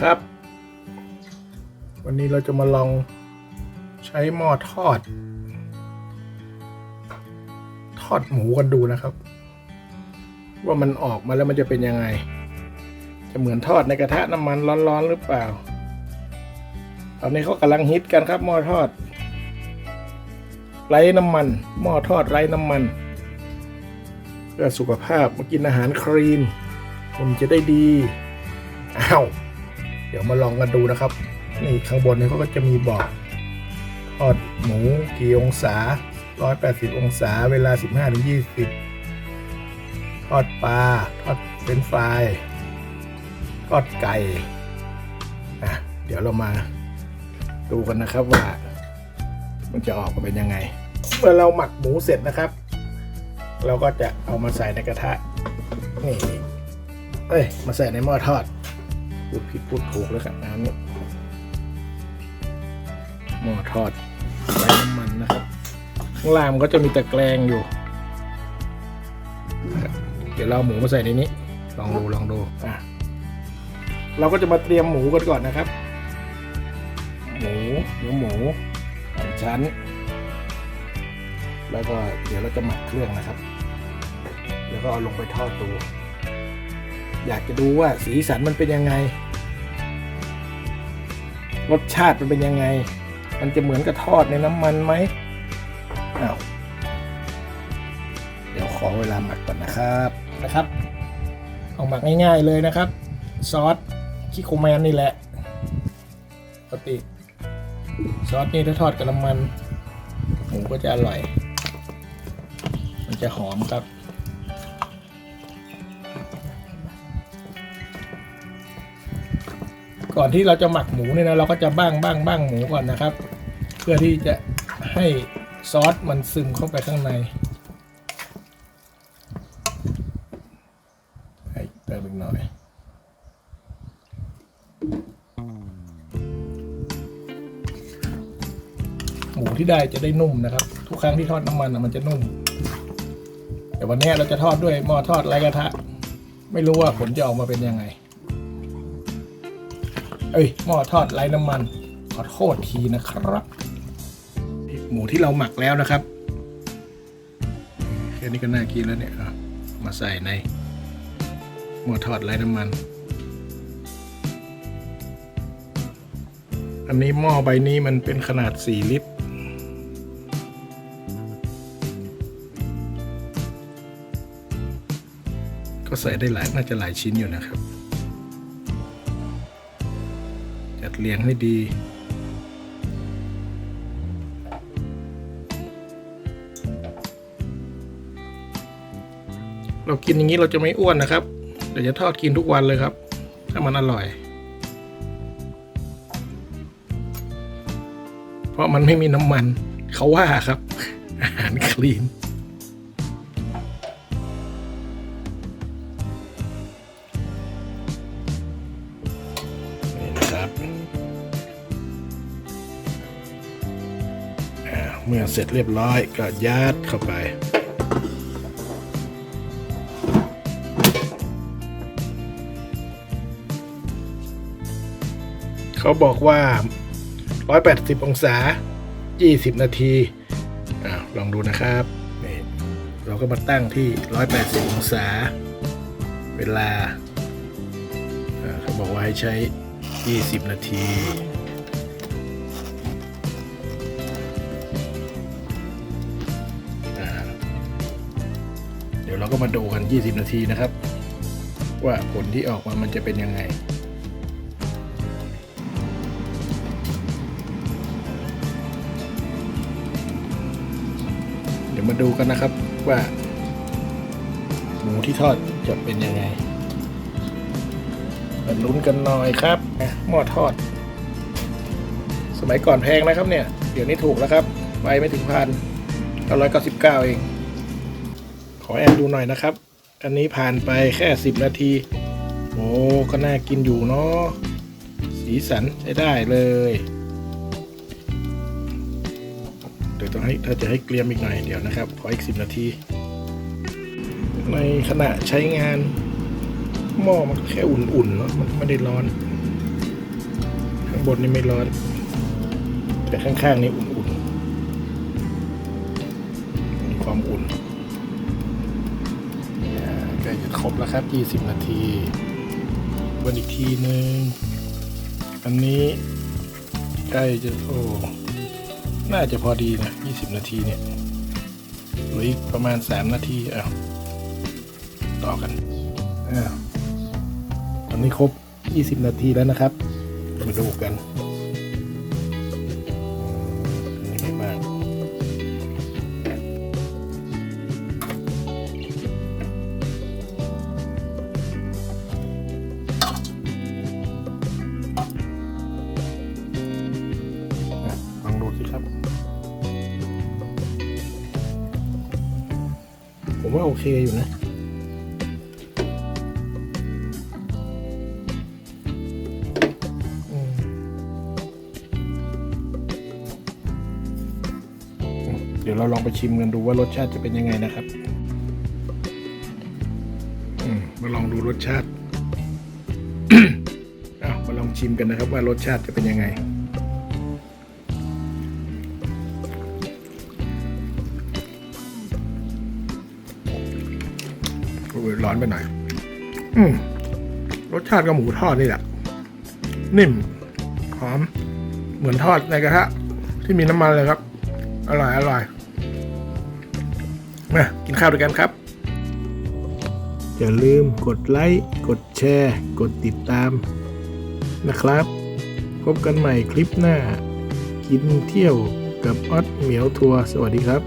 ครับ วันนี้เราจะมาลองใช้หม้อทอด ทอดหมูกันดูนะครับ ว่ามันออกมาแล้วมันจะเป็นยังไง จะเหมือนทอดในกระทะน้ำมันร้อนๆหรือเปล่า ตอนนี้เขากำลังฮิตกันครับหม้อทอด ไร้น้ำมัน หม้อทอดไร้น้ำมัน เพื่อสุขภาพมากินอาหารคลีนคุณจะได้ดี อ้าว เดี๋ยวมาลองกันดูนะครับ นี่ข้างบนนี่เขาก็จะมีบอกทอดหมูกี่องศา 180 องศา เวลา 15-20 ทอดปลา ทอดเฟรนฟราย ทอดไก่อะเดี๋ยวเรามาดูกันนะครับว่า มันจะออกมาเป็นยังไง เมื่อเราหมักหมูเสร็จนะครับ เราก็จะเอามาใส่ในกระทะ นี่ เอ้ย มาใส่ในหม้อทอด พูดผิดพูดถูกแล้วครับน้ำเนี่ยหม้อทอดไร้น้ำมันนะครับ ข้างล่างมันก็จะมีตะแกรงอยู่ เดี๋ยวเราหมูมาใส่ในนี้ ลองดูลองดูอะเราก็จะมาเตรียมหมูกันก่อนนะครับ หมูเนื้อหมูสามชั้น แล้วก็เดี๋ยวเราจะหมักเครื่องนะครับ แล้วก็เอาลงไปทอดดู อยากจะดูว่าสีสันมันเป็นยังไง รสชาติมันเป็นยังไง มันจะเหมือนกับทอดในน้ำมันไหมอ้าวเดี๋ยวขอเวลาหมักก่อนนะครับนะครับ เอาหมักง่ายๆเลยนะครับ ซอสคิโคแมนนี่แหละปกติซอสนี่ถ้าทอดกับน้ำมันหมูก็จะอร่อย มันจะหอมครับ ก่อนที่เราจะหมักหมูเนี่ยนะเราก็จะบ้างบ้างบ้างหมูก่อนนะครับ เพื่อที่จะให้ซอสมันซึมเข้าไปข้างในให้เติมอีกหน่อยหมูที่ได้จะได้นุ่มนะครับ ทุกครั้งที่ทอดน้ำมันมันจะนุ่ม แต่วันนี้เราจะทอดด้วยหม้อทอดไร้กระทะ ไม่รู้ว่าผลจะออกมาเป็นยังไง เอ้ยหม้อทอดไร้น้ำมัน ขอโทษทีนะครับ หมูที่เราหมักแล้วนะครับแค่นี้ก็น่ากินแล้วเนี่ยมาใส่ในหม้อทอดไร้น้ำมัน อันนี้หม้อใบนี้มันเป็นขนาด 4 ลิตรก็ใส่ได้หลายน่าจะหลายชิ้นอยู่นะครับ เรียงให้ดี เรากินอย่างนี้เราจะไม่อ้วนนะครับ เดี๋ยวจะทอดกินทุกวันเลยครับ ถ้ามันอร่อย เพราะมันไม่มีน้ำมันเขาว่าครับ อาหารคลีน เมื่อเสร็จเรียบร้อยก็ยัดเข้าไป เขาบอกว่า 180 องศา 20 นาทีอาลองดูนะครับนี่เราก็มาตั้งที่ 180 องศา เวลา เขาบอกว่าให้ใช้ 20 นาที ก็มาดูกัน 20 นาทีนะครับ ว่าผลที่ออกมามันจะเป็นยังไงเดี๋ยวมาดูกันนะครับว่าหมูที่ทอดจะเป็นยังไงมาลุ้นกันหน่อยครับหม้อทอด สมัยก่อนแพงนะครับเนี่ย เดี๋ยวนี้ถูกแล้วครับ ไปไม่ถึงพันเก้าร้อยเก้าสิบเก้าเอง อแอบดูหน่อยนะครับ อันนี้ผ่านไปแค่สิบนาที โอ้ก็น่ากินอยู่เนาะสีสันใช้ได้เลยเดี๋ยวต้องให้ถ้าจะให้เกลียมอีกหน่อยเดี๋ยวนะครับ ขออีกสิบนาที ในขณะใช้งานหม้อมันแค่อุ่นๆเนาะมันไม่ได้ร้อน ข้างบนนี่ไม่ร้อน แต่ข้างๆนี่อุ่นๆมีความอุ่น ครบแล้วครับ 20 นาทีวันอีกทีหนึ่งอันนี้ใกล้จะโอ้น่าจะพอดีนะ 20 นาทีเนี่ยหลืออีกประมาณ 3 นาทีอ้าต่อกันอ้าตอนนี้ครบ 20 นาทีแล้วนะครับ มาดูกัน ผมว่าโอเคอยู่นะ เดี๋ยวเราลองไปชิมกันดูว่ารสชาติจะเป็นยังไงนะครับมาลองดูรสชาติ มาลองชิมกันนะครับว่ารสชาติจะเป็นยังไง ร้อนไปหน่อย อืมรสชาติกับหมูทอดนี่แหละ นิ่ม หอม เหมือนทอดในกระทะที่มีน้ำมันเลยครับ อร่อย อร่อยมากินข้าวด้วยกันครับ อย่าลืมกดไลค์ กดแชร์ กดติดตาม นะครับ พบกันใหม่คลิปหน้า กินเที่ยวกับออดเหมียวทัวร์สวัสดีครับ